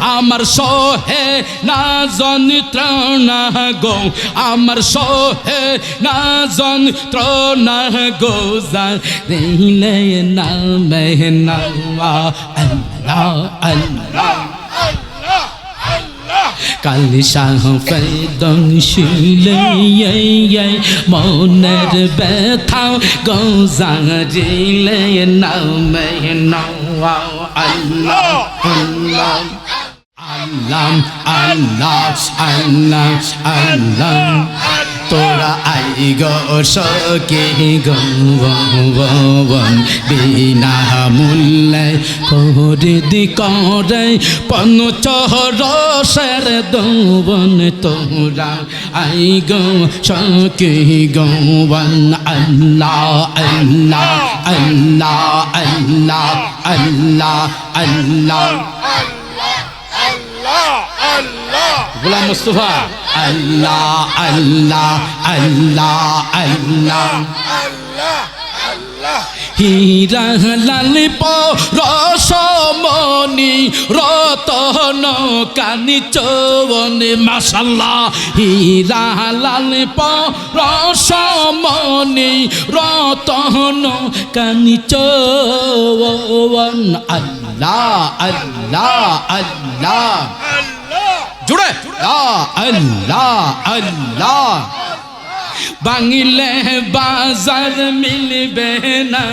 আমার সহে না যন্ত্রণা গো, আমার সহে না যন্ত্রণা গো জানিলে নামে নাওয়া আল্লাহ আল্লাহ কালি শাহ ফেদং শিলে মনের ব্যথা গৌজারিলে নামে নাওয়া আল্লাহ আল্লাহ। আল্লাহ আল্লাহ আল্লাহ আল্লাহ। তোরা আই গো সকে গন বিনা মূল্যে করে দি করে পঞ্চরসের দৌবন। তোরা আই গো সকে গৌবন আল্লাহ আল্লাহ আল্লাহ আল্লাহ আল্লাহ আল্লাহ। গোলাম মুস্তফা আল্লাহ আল্লাহ আল্লাহ আল্লাহ। হীরা লাল রসমণি রতন কানি চৌবনে মাসাল্লাহ হীরা লাল রসমণি রতন কানি চৌবন। আল্লাহ আল্লাহ আল্লাহ। জুড়ে। আল্লাহ আল্লাহ বাংলে বাজার মিলবে না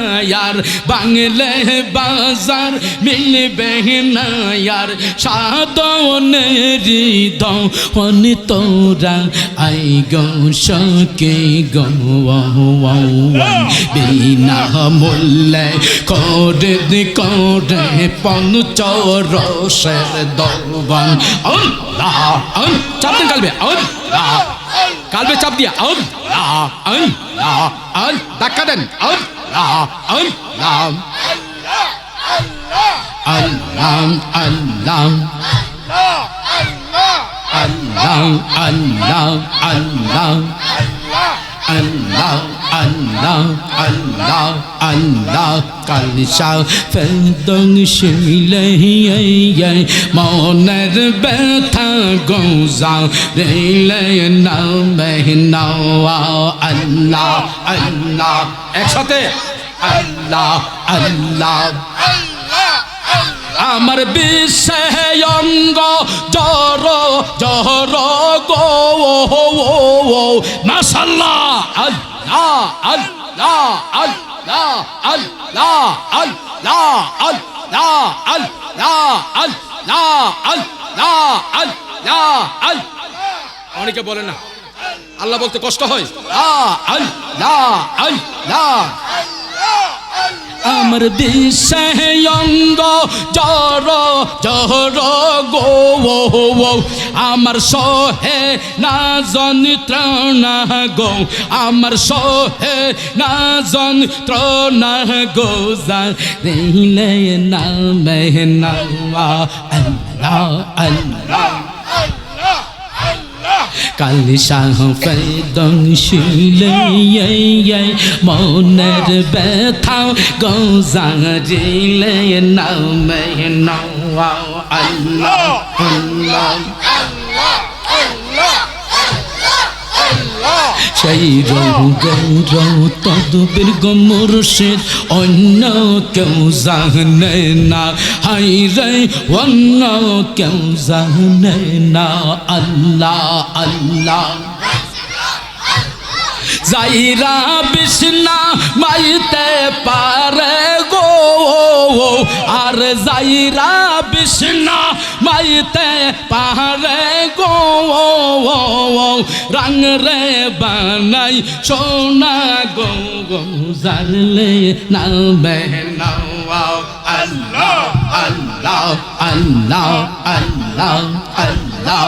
আর বাংলে বাজার মিলবে না আর সাদনেরি দন তোরা। আই গো সকে মূল্যে করে করে পঞ্চর সের দলবান চাপ কালবে কালবে চাপ দিয়া আম আন আন ধাক্কা দেন আম আম নাম আল্লাহ আল্লাহ আল্লাহ আল্লাহ আল্লাহ আল্লাহ আল্লাহ আল্লাহ আল্লাহ, কালসা ফেদং শিলে মনের ব্যথা গৌজা রেলে নাওয়া আল্লাহ আল্লাহ, একসাথে, আল্লাহ আল্লাহ। আমার বিষয়ঙ্গ জর জর গো মাসাল্লাহ আল্লাহ। অনেকে বলে না আল্লাহ বলতে কষ্ট হয় আমার বিষয়ঙ্গ জর জর গো আমার সহে না যন্ত্রণা গো আমার সহে না যন্ত্রণা গো জানিলে নামে নাওয়া আল্লাহ আল্লাহ কালি শাহ ফেদং শিলে মনের ব্যথা গৌজারিলে নামে আল্লাহ আল্লাহ আল্লাহ। সেই রৌগর তদবির গো মুর্শিদ, অন্য কেউ জানে না। হাই রে, অন্য কেউ জানে না। আল্লাহ আল্লাহ। যাইরা বিষ্ণা মাইতে পারে গো। আর যাইরা বিষ্ণা মাইতে পারে গো। রং রে বানাই সোনা গো গো জানলে নামে নাও আল্লাহ আল্লাহ আল্লাহ আল্লাহ আল্লাহ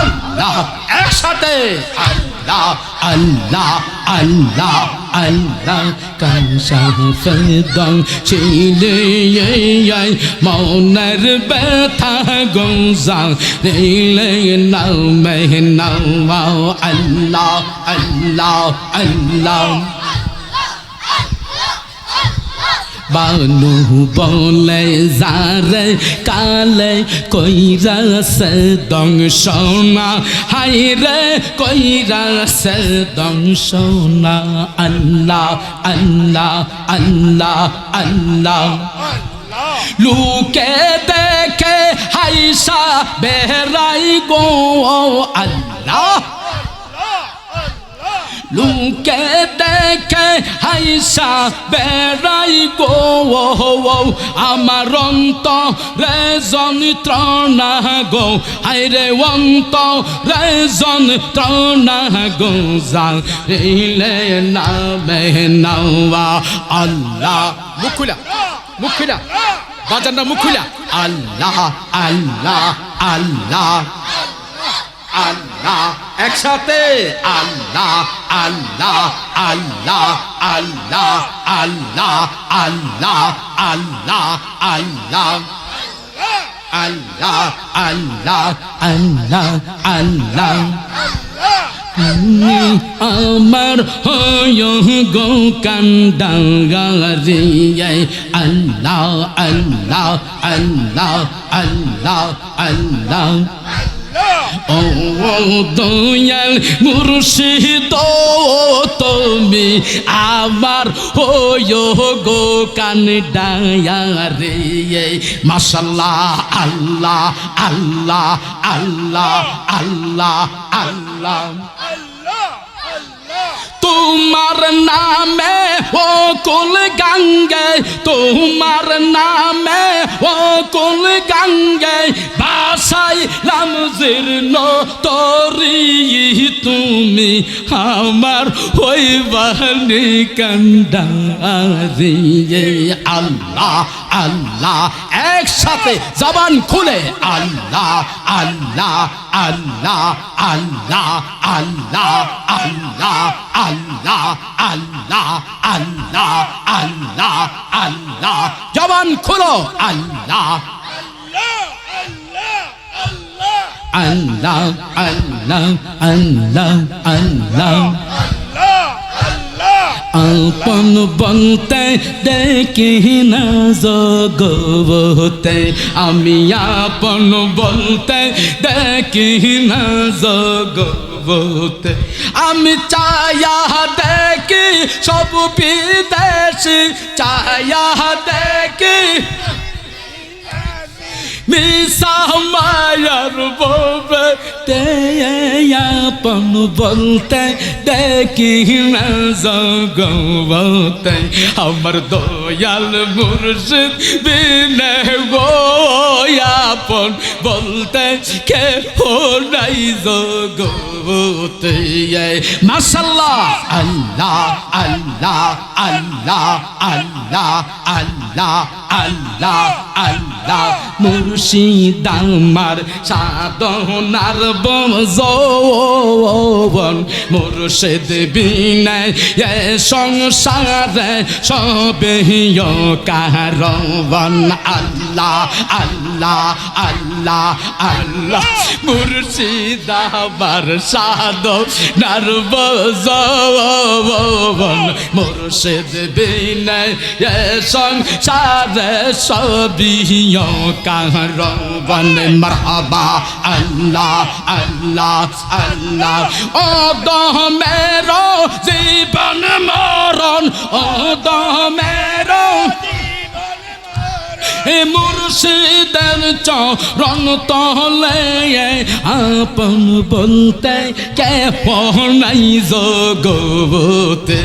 আল্লাহ। একসাথে। আল্লাহ الله الله الله الله كان شافدا شيلي مونر بتا غمزا ليلي نومي نوم الله الله الله الله বানু বলে, যারে কালে কইরা সে দংশনা। হাই রে কইরা সে দংশনা। আল্লাহ আল্লাহ আল্লাহ আল্লাহ। লুকে দেখে হাইসা বেহরাই গো, আল্লাহ। লুকে দেখে হাইসা বেড়াই গো আমার অন্ত রে যন্ত্রণা গো হাইরে অন্ত রে যন্ত্রণা গো যাল রেলে নামে নাওয়া আল্লাহ মুখুলা মুখুলা বাজানটা মুখুলা আল্লাহ আল্লাহ আল্লাহ আল্লাহ একসাথে আল্লাহ আল্লাহ আল্লাহ আল্লাহ আল্লাহ আল্লাহ আল্লাহ আল্লাহ আল্লাহ আল্লাহ আল্লাহ আল্লাহ আমার হয় গো কান্দাগারে আল্লাহ আল্লাহ আল্লাহ আল্লাহ আল্লাহ ও দয়াল মুর্শিদ, তুমি আবার হইয় গো কান ডায়ারে। মাসাল্লাহ আল্লাহ আল্লাহ আল্লাহ আল্লাহ আল্লাহ। তোমার নামে, ও কুল গঙ্গে তোমার নামে, ও কুল গঙ্গে বাসাই লামজির তরি তুমি আমার হইবানি কান্দারি আল্লাহ আল্লাহ একসাথে জবান খুলে আল্লাহ আল্লাহ আল্লাহ আল্লাহ আল্লাহ আল্লাহ আল্লাহ আল্লাহ আল্লাহ আল্লাহ আল্লাহ জবান খুলো আল্লাহ আল্লাহ আল্লাহ আল্লাহ আল্লাহ আপন বলতে দেখি না জগবতে আমি আপন বলতে দেখি না জগবতে আমি চায়া দেখি সব বিদেশি চায়া দেখি মিশা মায়ার তে আপন বলতে, দেখি না জগবতে আমার দয়াল মুর্শিদ বিনে আপন বলতে কে হো নাই জগবতে মাশাল্লাহ। আল্লাহ আল্লাহ আল্লাহ আল্লাহ আল্লাহ আল্লাহ আল্লাহ মুর্শিদ আমার সাধনার বন মুর্শিদ বিনয় এ সংসারে সবে কারণ আল্লাহ আল্লাহ আল্লাহ আল্লাহ। মুর্শিদ আমার সাধ নারবন মুর্শিদ বিনয় এ সংসারে সবিয় কাহর রৌবন মরহাবা আল্লাহ আল্লাহ আল্লাহ ও দহ মেরো জীবন মরণ ও দহ মেরো হে মুর্শিদের চরণ তলে, আপন বলতে কে নাই জগবতে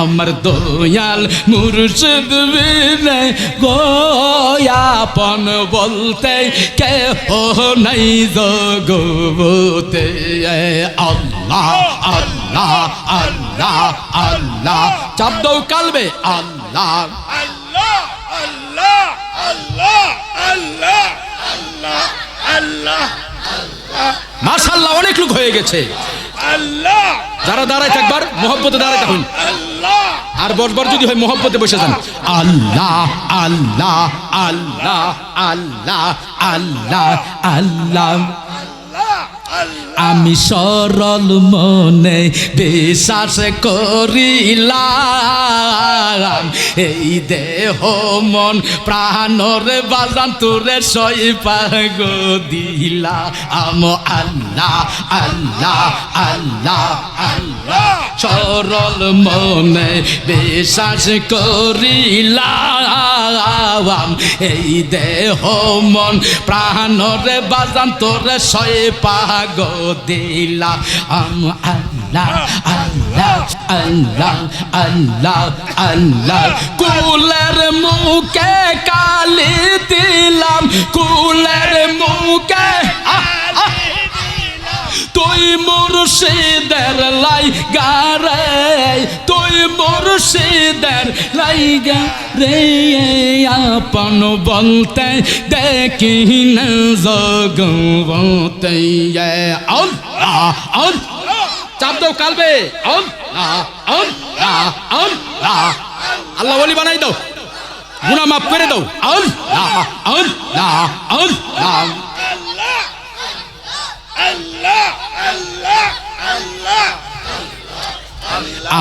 আমার দয়াল মুর্শিদ বীরে গোয়াপন বলতে কে নাই জগবতে আল্লাহ আল্লাহ আল্লাহ আল্লাহ, চাপ দাও কালবে, আল্লাহ। মাশাল্লাহ অনেক লোক হয়ে গেছে। আল্লাহ যারা দাঁড়ায় একবার, মোহব্বতে দাঁড়ায় থাকুন আর বসবার যদি হয়, মোহব্বতে বসে যান। আল্লাহ আল্লাহ আল্লাহ আল্লাহ আল্লাহ আল্লাহ। আমি সরল মনে বিশ্বাস করিলাম। এই দেহ মন প্রাণরে বাজান তোরে সই পাগ দিলা আম আল্লাহ আল্লাহ আল্লাহ আল্লাহ। সরল মনে বিশ্বাস করিলাম। এই দেহ মন প্রাণরে বাজান, তোরে সই পাগ দিলা। আম, আল্লাহ আল্লাহ আল্লাহ আল্লাহ আল্লাহ। কুলের মুখে কালি দিলাম, কুলের মুখে তুই মুর্শিদের লাই গারে, তুই মুর্শিদের লাই রে আপন বলতে দেখি না জগবতে আল্লাহ আল্লাহ। চাপ দাও কালবে। আল্লাহ আল্লাহ আল্লাহ। আল্লাহ বলি বানাই দাও। গুনাহ মাফ করে দাও। আল্লাহ। আল্লাহ আল্লাহ আল্লাহ।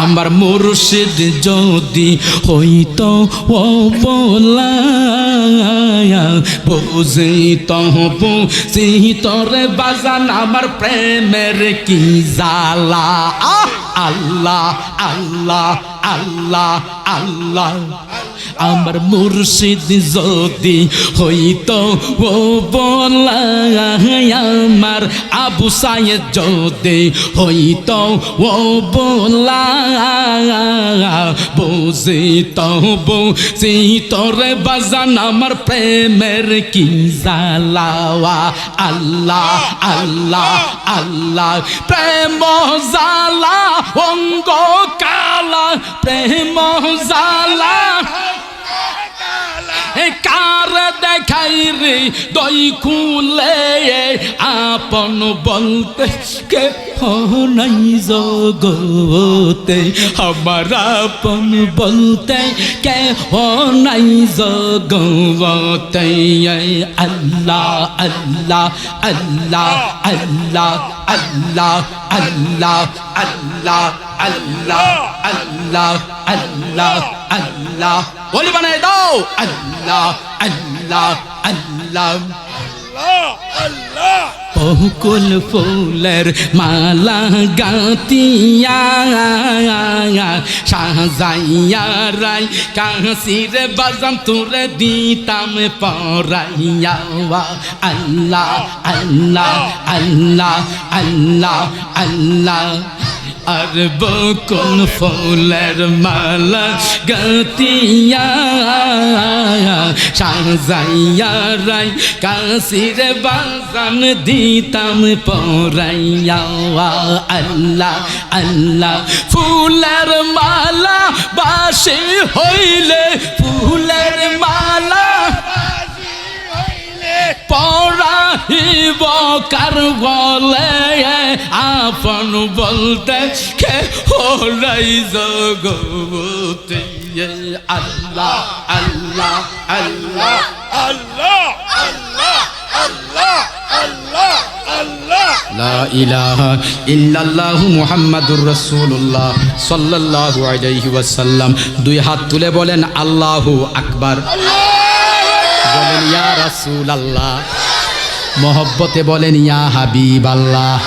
আমার মুর্শিদ যদি হইতো ও বলা বুঝিত বুঝিত রে বাজান আমার প্রেমের কি জালা আল্লাহ আল্লাহ আল্লাহ আল্লাহ। আমার মুর্শিদ যদি হইত, ও বলা আমার আবু সাইদ যদি হইত, ও বলা বুঝিত বুঝিত রে বাজান, আমার প্রেমের কি জালাওয়া আল্লাহ আল্লাহ আল্লাহ, প্রেম জালা অঙ্গ কালা প্রেম জালা কার দেখাই রে? দই খুলে আপন বলতে কে নাই জগতে। আমার আপন বলতে কে নাই জগতে। আল্লাহ আল্লাহ আল্লাহ আল্লাহ আল্লাহ আল্লাহ আল্লাহ আল্লাহ আল্লাহ আল্লাহ। আল্লাহ। বলি বানাই দাও। আল্লাহ আল্লাহ আল্লাহ। বকুল ফুলের মালা গাতিয়া সাজাইয়া রাই, কাশির বাজান তোরে দিতাম পরাইয়া। আল্লাহ আল্লাহ আল্লাহ আল্লাহ আল্লাহ। আর বকুল ফুলের মালা গাতিয়া সাজাইয়া রাই, কাশির বাজান দিতাম পরাইয়া। আল্লাহ আল্লাহ, ফুলের মালা বাসি হইলে ফুলের মালা পড়াইব কার বলে আপন বলতে আল্লাহ আল্লাহ আল্লাহ আল্লাহ আল্লাহ আল্লাহ আল্লাহ আল্লাহ। দুই হাত তুলে বলেন, আল্লাহু আকবার। বলেন ইয়া রাসূলুল্লাহ। মহব্বতে বলেন ইয়া হাবিব আল্লাহ